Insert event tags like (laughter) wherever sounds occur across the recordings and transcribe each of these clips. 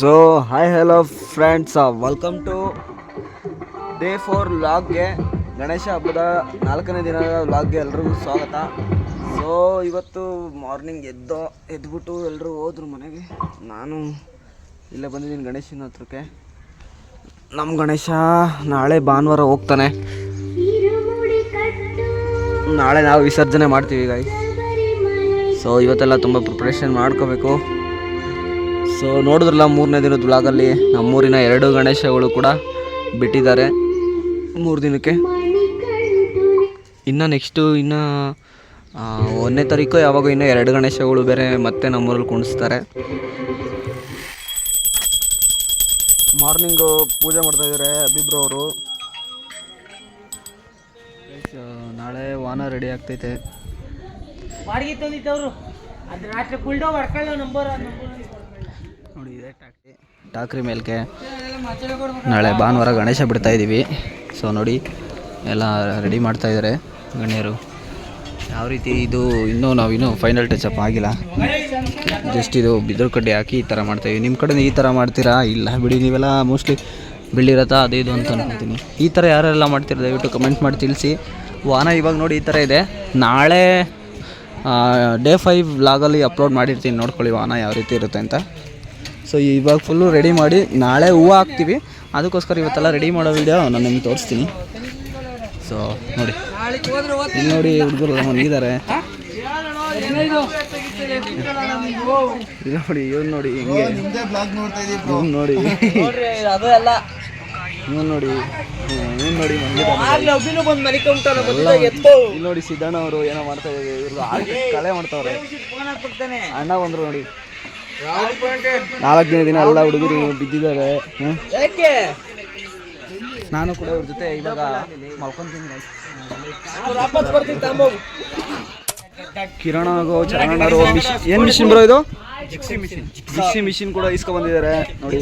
So hi hello friends welcome to day four ವ್ಲಾಗ್ಗೆ Ganesha ಹಬ್ಬದ ನಾಲ್ಕನೇ ದಿನದ ವ್ಲಾಗ್ಗೆ ಎಲ್ರಿಗೂ ಸ್ವಾಗತ. ಸೊ ಇವತ್ತು ಮಾರ್ನಿಂಗ್ ಎದ್ದೋ, ಎದ್ಬಿಟ್ಟು ಎಲ್ಲರೂ ಹೋದ್ರು ಮನೆಗೆ. ನಾನು ಇಲ್ಲೇ ಬಂದಿದ್ದೀನಿ ಗಣೇಶನ ಹತ್ರಕ್ಕೆ. ನಮ್ಮ ಗಣೇಶ ನಾಳೆ ಭಾನುವಾರ ಹೋಗ್ತಾನೆ. ನಾಳೆ ನಾವು ವಿಸರ್ಜನೆ ಮಾಡ್ತೀವಿ ಗಾಯ್ ಸೊ ಇವತ್ತೆಲ್ಲ ತುಂಬ ಪ್ರಿಪ್ರೇಷನ್ ಮಾಡ್ಕೋಬೇಕು. ಸೊ ನೋಡಿದ್ರಲ್ಲ ಮೂರನೇ ದಿನದ ಬ್ಲಾಗಲ್ಲಿ ನಮ್ಮೂರಿನ ಎರಡು ಗಣೇಶಗಳು ಕೂಡ ಬಿಟ್ಟಿದ್ದಾರೆ. ಮೂರು ದಿನಕ್ಕೆ. ಇನ್ನು ನೆಕ್ಸ್ಟು ಇನ್ನು ಆ, ಒಂದನೇ ತಾರೀಕು ಯಾವಾಗ ಇನ್ನೂ ಎರಡು ಗಣೇಶಗಳು ಬೇರೆ ಮತ್ತೆ ನಮ್ಮೂರಲ್ಲಿ ಕುಣಿಸ್ತಾರೆ. ಮಾರ್ನಿಂಗು ಪೂಜೆ ಮಾಡ್ತಾ ಅಭಿಬ್ರು ಅಬಿಬ್ರು ಅವರು. ನಾಳೆ ವಾಹನ ರೆಡಿ ಆಗ್ತೈತೆ. ಬಾಡಿಗೆ ತಂದಿದ್ದವರು. ಅದು ರಾತ್ರಿ ಕುಲ್ಡೋ ಹೊಡ್ಕೊಳ್ಳೋ ನಂಬರ್ ನೋಡಿ ಇದೆ ಟಾಕ್ರಿ ಟಾಕ್ರಿ ಮೇಲ್ಕೆ ನಾಳೆ ಭಾನುವಾರ ಗಣೇಶ ಬಿಡ್ತಾ ಇದ್ದೀವಿ ಸೊ ನೋಡಿ, ಎಲ್ಲ ರೆಡಿ ಮಾಡ್ತಾ ಇದ್ದಾರೆ ಗಣ್ಯರು. ಯಾವ ರೀತಿ ಇದು ಇನ್ನೂ ನಾವು ಇನ್ನೂ ಫೈನಲ್ ಟಚಪ್ ಆಗಿಲ್ಲ. ಜಸ್ಟ್ ಇದು ಬಿದಿರು ಕಡ್ಡಿ ಹಾಕಿ ಈ ಥರ ಮಾಡ್ತಾಯಿವಿ ನಿಮ್ಮ ಕಡೆ ಈ ಥರ ಮಾಡ್ತೀರಾ? ಇಲ್ಲ, ಬಿಡಿ, ನೀವೆಲ್ಲ ಮೋಸ್ಟ್ಲಿ ಬಿಳಿರತ್ತಾ ಅದು ಇದು ಅಂತ ಅನ್ಕೊತೀನಿ. ಈ ಥರ ಯಾರೆಲ್ಲ ಮಾಡ್ತೀರ? ದಯವಿಟ್ಟು ಕಮೆಂಟ್ ಮಾಡಿ ತಿಳಿಸಿ. ವಾಹನ ಇವಾಗ ನೋಡಿ ಈ ಥರ ಇದೆ. ನಾಳೆ ಡೇ ಫೈವ್ ಲಾಗಲ್ಲಿ ಅಪ್ಲೋಡ್ ಮಾಡಿರ್ತೀನಿ. ನೋಡ್ಕೊಳ್ಳಿ ವಾಹನ ಯಾವ ರೀತಿ ಇರುತ್ತೆ ಅಂತ. ಸೊ ಇವಾಗ ಫುಲ್ಲು ರೆಡಿ ಮಾಡಿ ನಾಳೆ ಹೂವು ಹಾಕ್ತೀವಿ. ಅದಕ್ಕೋಸ್ಕರ ಇವತ್ತೆಲ್ಲ ರೆಡಿ ಮಾಡೋ ವಿಡಿಯೋ ನಾನು ನಿಮ್ಗೆ ತೋರಿಸ್ತೀನಿ. ಸೊ ನೋಡಿ. ಇಲ್ಲಿ ನೋಡಿ ಹುಡುಗರು ಮಲಗಿದ್ದಾರೆ. ನೋಡಿ, ಇವ್ನು ನೋಡಿ ಹೆಂಗೆ. ಇವ್ನು ನೋಡಿ. ಇವ್ನು ನೋಡಿ ನೋಡಿ ಇಲ್ಲಿ ನೋಡಿ ಸಿದ್ದಣ್ಣ ಅವರು ಏನೋ ಮಾಡ್ತಾ ಇದ್ದಾರೆ. ಕಲೆ ಮಾಡ್ತಾವ್ರೆ. ಅಣ್ಣ ಬಂದ್ರು ನೋಡಿ. ನಾಲ್ಕನೇ ದಿನ ಎಲ್ಲ ಹುಡುಗರು ಬಿದ್ದಿದ್ದಾರೆ. ಯಾಕೆ? ನಾನು ಕೂಡ ಅವ್ರ ಜೊತೆ ಇವಾಗ ಕಿರಣ ಹಾಗೂ ಚರಣರು ಮಿಷಿನ್ ಏನು ಮಿಷಿನ್ ಬರೋ ಇದು? ಮಿಷಿನ್. ಮಿಷಿನ್ ಕೂಡ ಇಸ್ಕೊಂಡ್ ಬಂದಿದ್ದಾರೆ ನೋಡಿ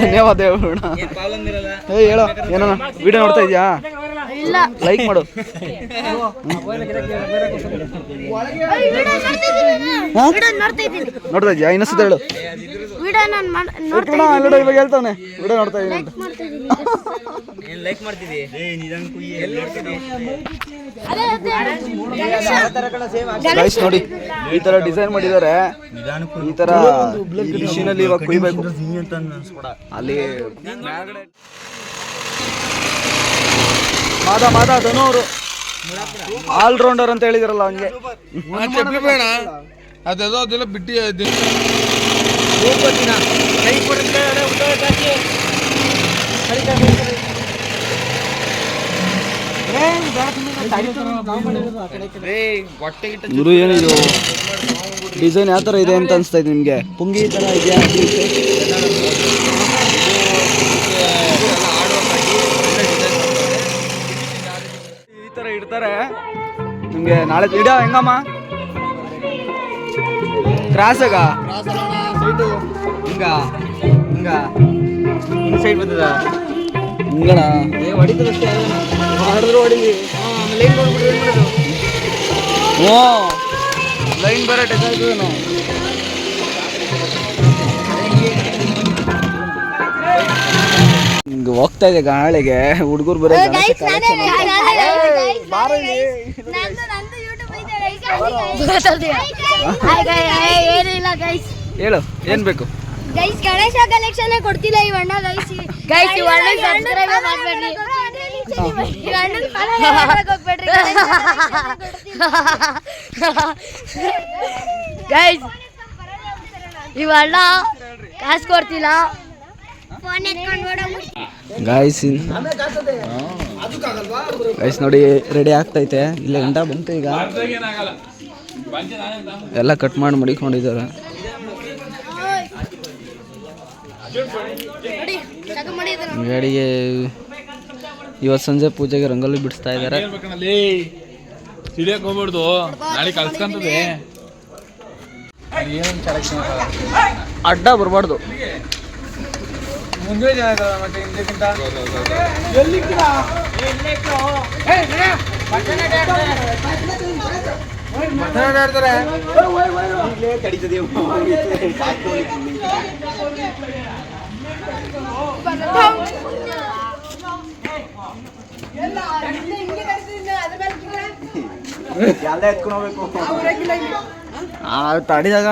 ಧನ್ಯವಾದ ಹೇಳೋ. ಏನೋ ವಿಡಿಯೋ ನೋಡ್ತಾ ಇದೀಯಾ? ಲೈಕ್ ಮಾಡು? ನೋಡ್ತಾ ಇದೀಯಾ ಇನ್ನೊಂದ್ಸತಿ ಹೇಳು. ವಿಡಿಯೋ ನಾನು ಏ ಕಿರಣ ಅಲ್ಲಡ ಇವಾಗ ವಿಡಿಯೋ ನೋಡ್ತಾ ಏನ್ ಲೈಕ್ ಎಲ್ಲಿ ಗೈಸ್ ನೋಡಿ ಈ ತರ ಡಿಸೈನ್ ಮಾಡಿದ್ದಾರೆ ಈ ತರ ಇವಾಗ ಕುಯ್ಬೇಕು. ಅಲ್ಲಿ ಮಾದ ಮಾದ ಧನು ಅವರು ಆಲ್ ರೌಂಡರ್ ಅಂತ ಹೇಳಿದ್ರಲ್ಲ ಹಂಗೆ ಬೇಡ. ಅದೇದೋ ಅದೆಲ್ಲ ಬಿಟ್ಟಿ ಗುರು ಏನಿದು ಡಿಸೈನ್ ಯಾವ ತರ ಇದೆ ಅಂತ ಅನ್ಸ್ತಾ ಇದೆ ನಿಮ್ಗೆ? ಪುಂಗಿ ತರ ಇದೆಯಾ ಈ ತರ ಇಡ್ತಾರೆ ನಿಮ್ಗೆ ನಾಳೆ ಇಡ ಹೆಂಗಮ್ಮ ಕ್ರಾಸ್ ಆಗ ಹಿಂಗ ಹಿಂಗ ಹಿಂಗ್ ಸೈಡ್ ಬಂದದ ಹಿಂಗಣ ಏ ಹೊಡಿತದಷ್ಟೇ ಮಾಡಿದ್ರು ಹೊಡಿಲಿ ಲೈನ್ ಕೊಡ್ಬಿಟ್ಟು ಏನ್ ಮಾಡೋದು ಹ್ಞೂ ಲೈನ್ ಬೇರೆ ಟಚ್ ಆಯ್ತದೇನೋ ಹಿಂಗೆ ಹೋಗ್ತಾ ಇದೆ ಗಾಳಿಗೆ ಹುಡುಗರು ಬರೋ ಗಣೇಶ collection ಏನಿಲ್ಲ ಗೈಸ್ ಹೇಳು ಏನ್ ಬೇಕು? ಗೈಸ್ ಗಣೇಶ ಕಲೆಕ್ಷನ್ ಕೊಡ್ತಿಲ್ಲ ಈ ಅಣ್ಣ ಗೈಸ್ ಗೈಸ್ ಈ ಅಣ್ಣ ಸಬ್ಸ್ಕ್ರೈಬ್ ಮಾಡ್ಬೇಡಿ ಈ ಅಣ್ಣನ್ follow ಮಾಡಕ್ ಹೋಗ್ಬೇಡ್ರಿ ಗೈಸ್ ಇವಣ್ಣ ಕಾಸು ಕೊಡ್ತಿಲ್ಲ. ಗಾಯ್ಸ್ ಗೈಸ್ ನೋಡಿ ರೆಡಿ ಆಗ್ತೈತೆ. ಇಲ್ಲ ಗಂಟ ಬಂತು ಈಗ. ಎಲ್ಲ ಕಟ್ ಮಾಡಿ ಮಡಿಕೊಂಡಿದ್ದಾರೆ. ಗಾಡಿಗೆ ಇವತ್ತು ಸಂಜೆ ಪೂಜೆಗೆ ರಂಗೋಲಿ ಬಿಡಿಸ್ತಾ ಇದ್ದಾರೆ. ಹೇಳ್ಬೇಕಣ್ಣಲ್ಲಿ. ಸಿಡಿಯಕ್ ಹೋಗ್ಬಾರ್ದು ನಾಳೆ ಕಲ್ಸ್ಕೊಂತದೆ ಅಡ್ಡ ಬರಬಾರ್ದು. ಮುಂದೆ ಮತ್ತೆ ಹಿಂದಕ್ಕಿಂತ ಆಡ್ತಾರೆ ತಡಿದಾಗ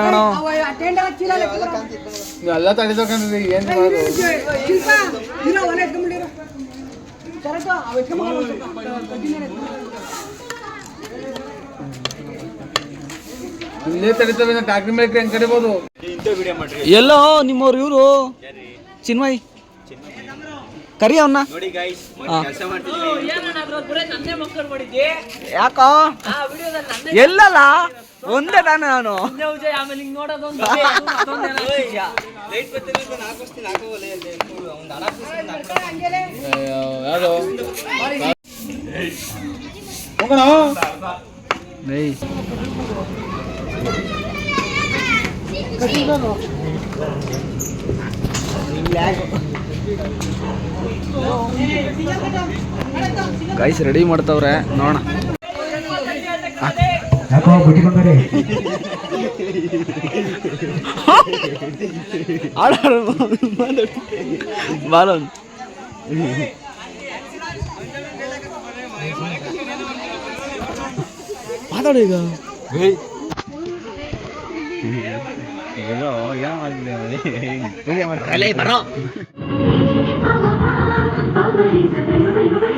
ಎಲ್ಲ ತಡಿತಕ್ಕಂಥದ್ದು ಏನು ಮಾಡೋದು ಇಲ್ಲೇ ತಡಿತವೆ ಟ್ಯಾಕ್ಟ್ರಿ ಮೇಲೆ ಹೆಂಗ್ ಕಡಿಬೋದು ಎಲ್ಲೋ ನಿಮ್ಮವ್ರು ಇವರು? ಚಿನ್ಮಯ್. ಕರಿ ಅವನ್ನ ಯಾಕೋ? ಎಲ್ಲಲ್ಲ? ಒಂದೇ ತಾನೆ ನಾನು. ಯಾವುದು ಹೋಗೋಣ ಏಯ್ ಗೈಸ್ ರೆಡಿ ಮಾಡ್ತವ್ರೆ? ನೋಡೋಣ. ಬಾಲನ್. ಮಾತಾಡು ಈಗ. ಬರೋ ನಾಟ್ಯ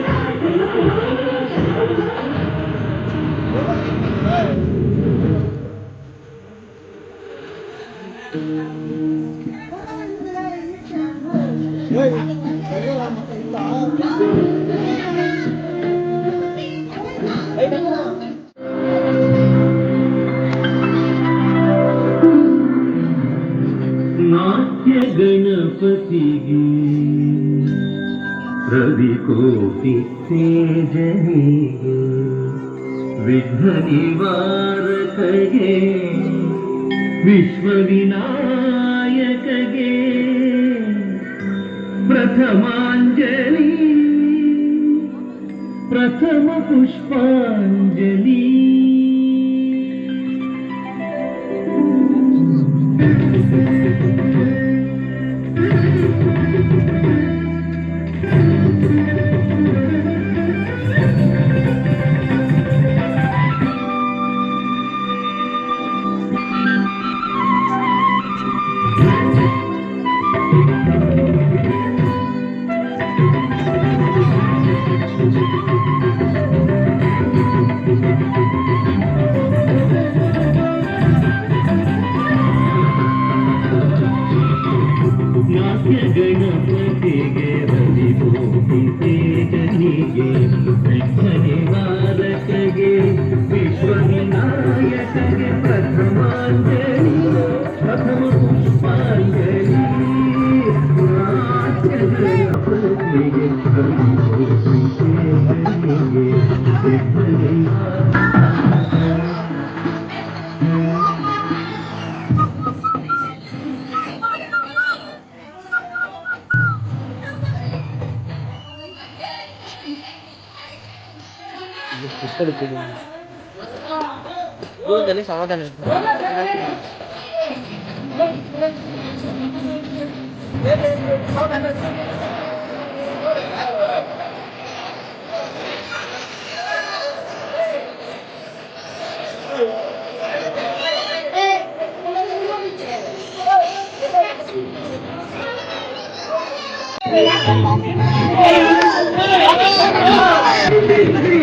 ವಿನಾಯಕಗೆ ಪ್ರಥಮಾಂಜಲಿ ಪ್ರಥಮ ಪುಷ್ಪಾಂಜಲಿ எடுக்குது gue sama salah Thank you.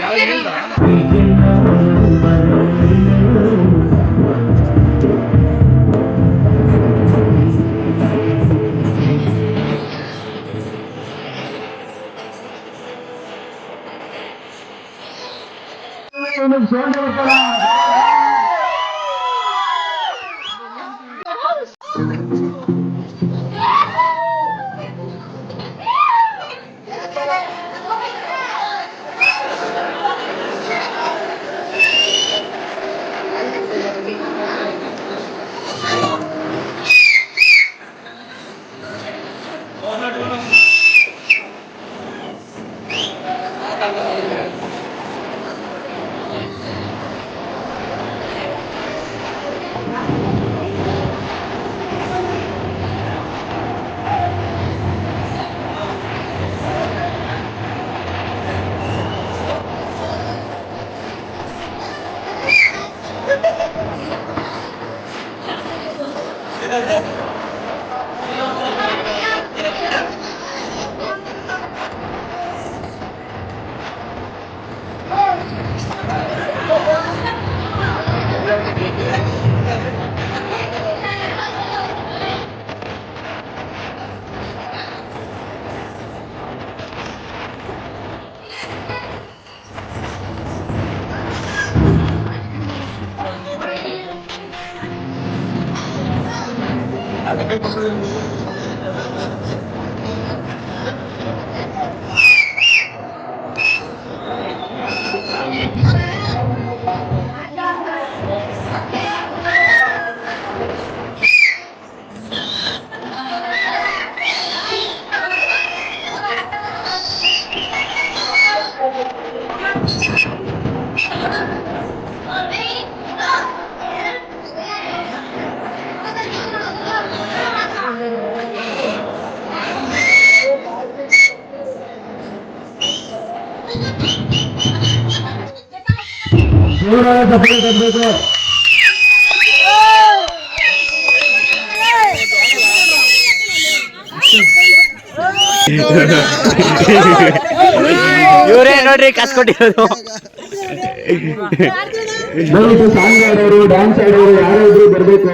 ಯಾರು Excellent. ಜೋರಾದ ಚಪ್ಪಾಳೆ ತರಬೇಕು ಇವರೇ ನೋಡ್ರಿ ಕಾಸು ಕೊಟ್ಟಿರೋದು. ಸಾಂಗ್ ಆಡೋರು ಡ್ಯಾನ್ಸ್ ಆಡೋರು ಯಾರೋ ಇದ್ರು ಬರಬೇಕು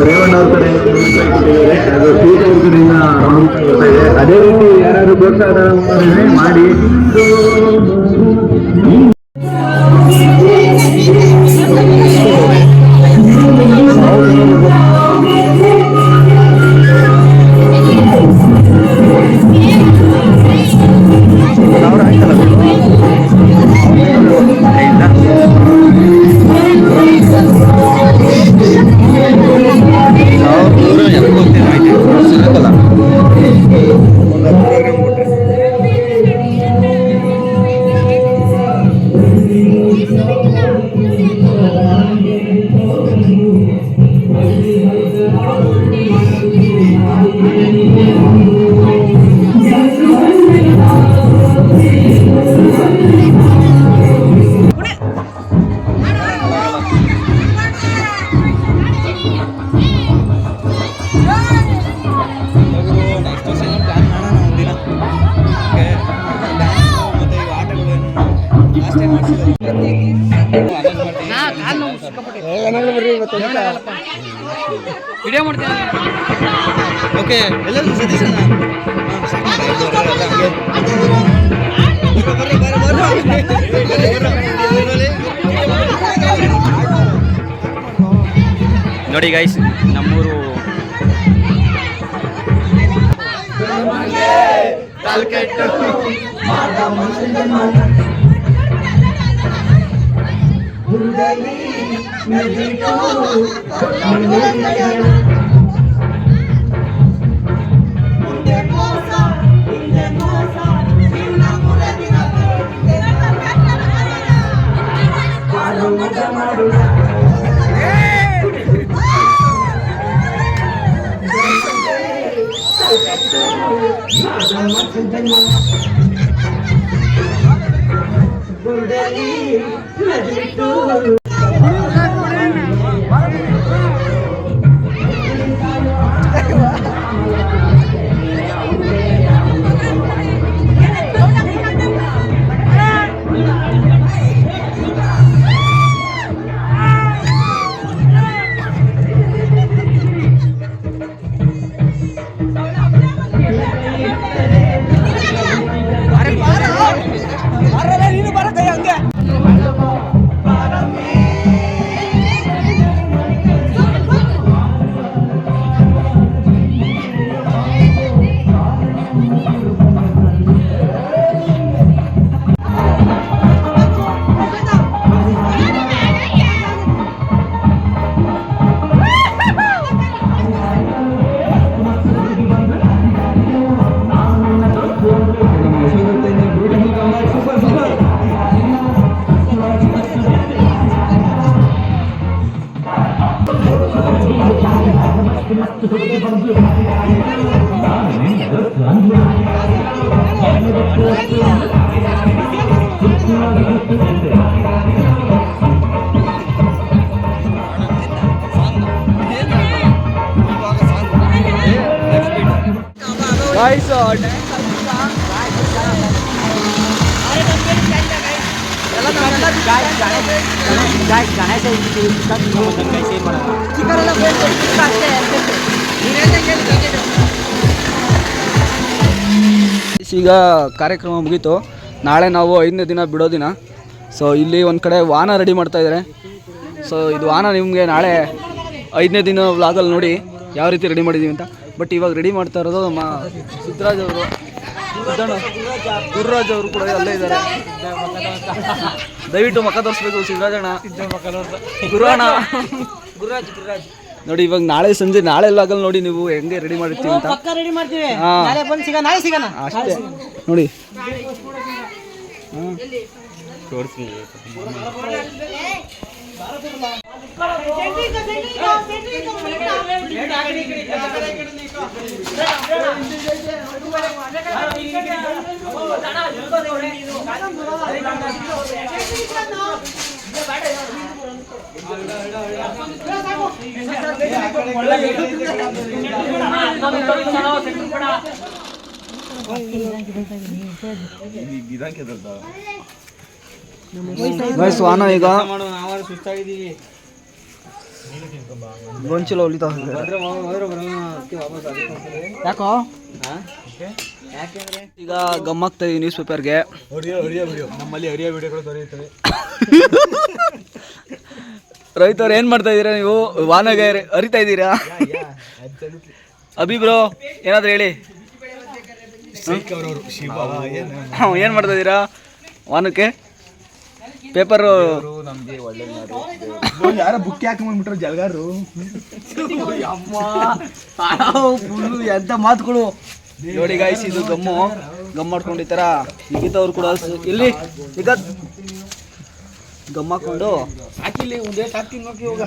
ರೇವಣ್ಣ ಅವ್ರ ಕಡೆ ಕೊಟ್ಟಿದ್ದಾರೆ ಅದು ಸೀಟ್ ಅವ್ರ ಕಡೆಯಿಂದ ರೌಂಡ್ ಬರ್ತಾ ಇದೆ ಅದೇ ರೀತಿ ಯಾರಾದ್ರು ಪ್ರೋತ್ಸಾಹ ಮಾಡಿ ವಿಡಿಯೋ ಮಾಡ್ತೀನಿ. ಓಕೆ ನೋಡಿ ಗೈಸ್ ನಮ್ಮೂರು ಕಲ್ಕೆಟ್ಟು உடலில் நதிகோ ಈಗ ಕಾರ್ಯಕ್ರಮ ಮುಗೀತು. ನಾಳೆ ನಾವು ಐದನೇ ದಿನ ಬಿಡೋ ದಿನ. ಸೊ ಇಲ್ಲಿ ಒಂದು ಕಡೆ ವಾಹನ ರೆಡಿ ಮಾಡ್ತಾ ಇದ್ದಾರೆ ಸೊ ಇದು ವಾಹನ ನಿಮಗೆ ನಾಳೆ ಐದನೇ ದಿನ ವ್ಲಾಗಲ್ಲಿ ನೋಡಿ ಯಾವ ರೀತಿ ರೆಡಿ ಮಾಡಿದ್ದೀವಿ ಅಂತ. ಬಟ್ ಇವಾಗ ರೆಡಿ ಮಾಡ್ತಾ ಇರೋದು ನಮ್ಮ ಸಿದ್ದರಾಜ್ ಅವರು. ಸಿದ್ದಣ್ಣ ಗುರುರಾಜ್ ಅವರು ಕೂಡ ಅಲ್ಲೇ ಇದ್ದಾರೆ. ದಯವಿಟ್ಟು ಮಖ ತೋರಿಸ್ಬೇಕು ಸಿದ್ದರಾಜಣ್ಣ ಗುರುರಾಣ. ಗುರುರಾಜ್ ಗುರುರಾಜ್ ನೋಡಿ ಇವಾಗ ನಾಳೆ ಸಂಜೆ ನಾಳೆ ವ್ಲಾಗಲ್ಲಿ ನೋಡಿ ನೀವು ಹೆಂಗೆ ರೆಡಿ ಮಾಡಿರ್ತೀವಿ ಅಂತ. ಪಕ್ಕ ರೆಡಿ ಮಾಡ್ತೀವಿ. ನಾಳೆ ಬಂದು ಸಿಗೋಣ ನಾಳೆ ಸಿಗೋಣ. ಅಷ್ಟೇ. ನೋಡಿ. ಗೈಸ್ ವಾಹನ ಈಗ ನಾವು ಸುಸ್ತಾಗಿದ್ದೀವಿ ಗೊಂಚಲ ಹೊಲಿತಾ ಯಾಕೋ? ಈಗ ಗಮ್ಮಾಗ್ತಾ ಇದೀವಿ ನ್ಯೂಸ್ ಪೇಪರ್ಗೆ ನಮ್ಮಲ್ಲಿ ಹರಿಯ ವಿಡಿಯೋಗಳು ದೊರೆಯುತ್ತವೆ. ರೈತರು ಏನ್ ಮಾಡ್ತಾ ಇದೀರಾ ನೀವು? ವಾಹನಗೆ ಅರಿತಾ ಇದ್ದೀರಾ? ಅಭಿ ಬ್ರೋ ಏನಾದ್ರು ಹೇಳಿ. ಏನು ಹ್ಮ್, ಏನ್ ಮಾಡ್ತಾ ಇದೀರಾ ವಾಹನಕ್ಕೆ ಪೇಪರ್. ನಮ್ಗೆ ಒಳ್ಳೆ ಯಾರ ಬುಕ್ ಯಾಕೆ ಬಂದ್ಬಿಟ್ರು ಜಲ್ಗಾರು ಎಂತ ಮಾತುಗಳು ನೋಡಿ ಗಾಯ್ಸ್ ಇದು ಗಮ್ಮು. ಗಮ್ ಮಾಡ್ಕೊಂಡು ಈ ಥರ ನಿಖಿತವ್ರು ಕೂಡ ಇಲ್ಲಿ ಈಗ ಗಮ್ ಹಾಕೊಂಡು. ಹಾಕಿಲ್ಲಿ ಒಂದೇ ಹಾಕ್ತೀನಿ ನೋಡಿ ಹೋಗ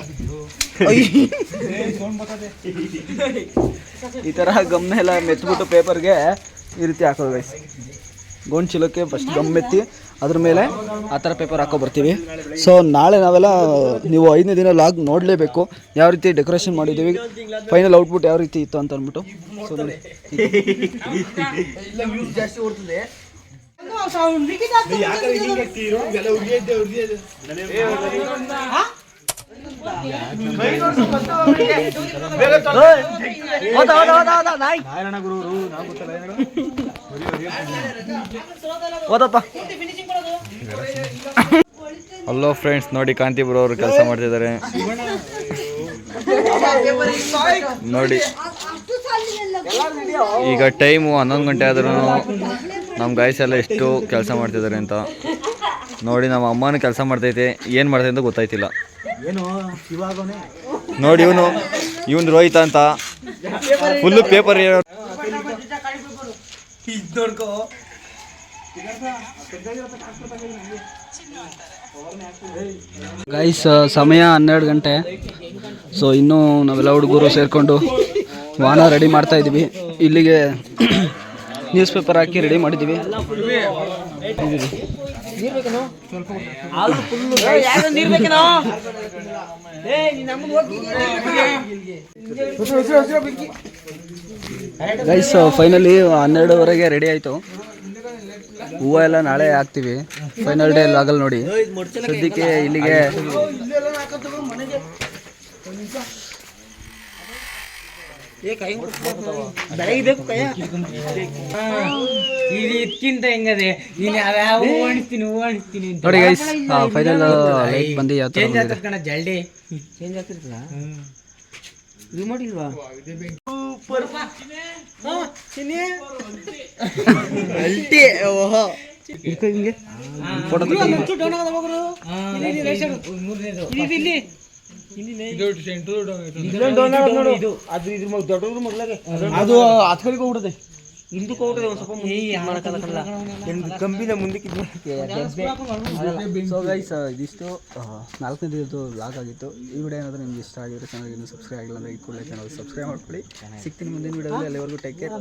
ಈ ತರ ಗಮ್ ಎಲ್ಲ ಮೆತ್ಬಿಟ್ಟು ಪೇಪರ್ಗೆ ಈ ರೀತಿ ಹಾಕೋದು ಗೈಸ್ ಗೋಣ್ ಚೀಲಕ್ಕೆ ಫಸ್ಟ್ ಗಮ್ ಮೆತ್ತಿ ಅದ್ರ ಮೇಲೆ ಆ ಥರ ಪೇಪರ್ ಹಾಕೋ ಬರ್ತೀವಿ. ಸೊ ನಾಳೆ ನಾವೆಲ್ಲ ನೀವು ಐದನೇ ದಿನ ಲಾಗ್ ನೋಡಲೇಬೇಕು ಯಾವ ರೀತಿ ಡೆಕೋರೇಷನ್ ಮಾಡಿದ್ದೀವಿ ಫೈನಲ್ ಔಟ್ಪುಟ್ ಯಾವ ರೀತಿ ಇತ್ತು ಅಂತ ಅಂದ್ಬಿಟ್ಟು. ಸೊ ಓದಪ್ಪ. ಹಲೋ ಫ್ರೆಂಡ್ಸ್ ನೋಡಿ ಕಾಂತಿ ಬ್ರೋ ಅವರು ಕೆಲಸ ಮಾಡ್ತಿದ್ದಾರೆ. ನೋಡಿ. ಈಗ ಟೈಮು ಹನ್ನೊಂದು ಗಂಟೆ ಆದ್ರೂ ನಮ್ಮ ಗಾಯ್ಸ್ ಎಲ್ಲ ಎಷ್ಟು ಕೆಲಸ ಮಾಡ್ತಿದ್ದಾರೆ ಅಂತ. ನೋಡಿ ನಮ್ಮ ಅಮ್ಮನೂ ಕೆಲಸ ಮಾಡ್ತೈತೆ. ಏನು ಮಾಡ್ತೈತೆ ಅಂತ ಗೊತ್ತಾಯ್ತಿಲ್ಲ. ನೋಡಿ ಇವನು ಇವನು ರೋಹಿತ ಅಂತ. ಫುಲ್ಲು ಪೇಪರ್ ಗೈಸ್ ಸಮಯ ಹನ್ನೆರಡು ಗಂಟೆ. ಸೊ ಇನ್ನೂ ನಾವೆಲ್ಲ ಹುಡುಗರು ಸೇರಿಕೊಂಡು ವಾಹನ ರೆಡಿ ಮಾಡ್ತಾ ಇದ್ದೀವಿ. ಇಲ್ಲಿಗೆ (clears throat) ನ್ಯೂಸ್ ಪೇಪರ್ ಹಾಕಿ ರೆಡಿ ಮಾಡಿದ್ದೀವಿ. ಗೈಸ್ ಫೈನಲಿ ಹನ್ನೆರಡುವರೆಗೆ ರೆಡಿ ಆಯಿತು. ಹೂವು ಎಲ್ಲ ನಾಳೆ ಹಾಕ್ತೀವಿ. ಫೈನಲ್ ಡೇ ಆಗಲ್ ನೋಡಿ. ಸದ್ಯಕ್ಕೆ ಇಲ್ಲಿಗೆ ರಿಮೋಟ್ ಯಾವ ಅಣಿಸ್ತೀನಿ ಹೂ ಅಣಿಸ್ತೀನಿ ಅಂತ ನೋಡಿ ಗೈಸ್ ಫೈನಲ್ ಲೈಟ್ ಬಂದು ಯಾವ ಥರ ಇಲ್ಲಿ ಇಲ್ಲಿ ಜಲ್ಡಿ ಇಲ್ಲಿ ಇಲ್ಲಿ ಇದು. ಅಲ್ಟಿ ಓಹೋ ಫೋಟೋ ಅದು ಹತ್ಕಳಿಗೆ ಹಿಂದಕ್ಕೆ ಒಂದು ಸ್ವಲ್ಪ ಕಂಬಿನ ಮುಂದಕ್ಕೆ ಸೊ ಗೈಸ್ ಇದಿಷ್ಟು ನಾಲ್ಕನೇ ದಿನದ್ದು ಲಾಗ್ ಆಗಿತ್ತು. ಈ ವಿಡಿಯೋ ಏನಾದರೂ ನಿಮ್ಗೆ ಇಷ್ಟ ಆಗಿದ್ರೆ ಚಾನಲ್ ಇನ್ನೂ ಸಬ್ಸ್ಕ್ರೈಬ್ ಆಗಿಲ್ಲ ಅಂದ್ರೆ ಈ ಕೂಡಲೇ ಚಾನಲ್ ಸಬ್ಸ್ಕ್ರೈಬ್ ಮಾಡ್ಕೊಳ್ಳಿ. ಸಿಗ್ತೀನಿ ಮುಂದಿನ ವಿಡಿಯೋದಲ್ಲಿ. ಅಲ್ಲಿವರೆಗೂ ಟೇಕ್ ಕೇರ್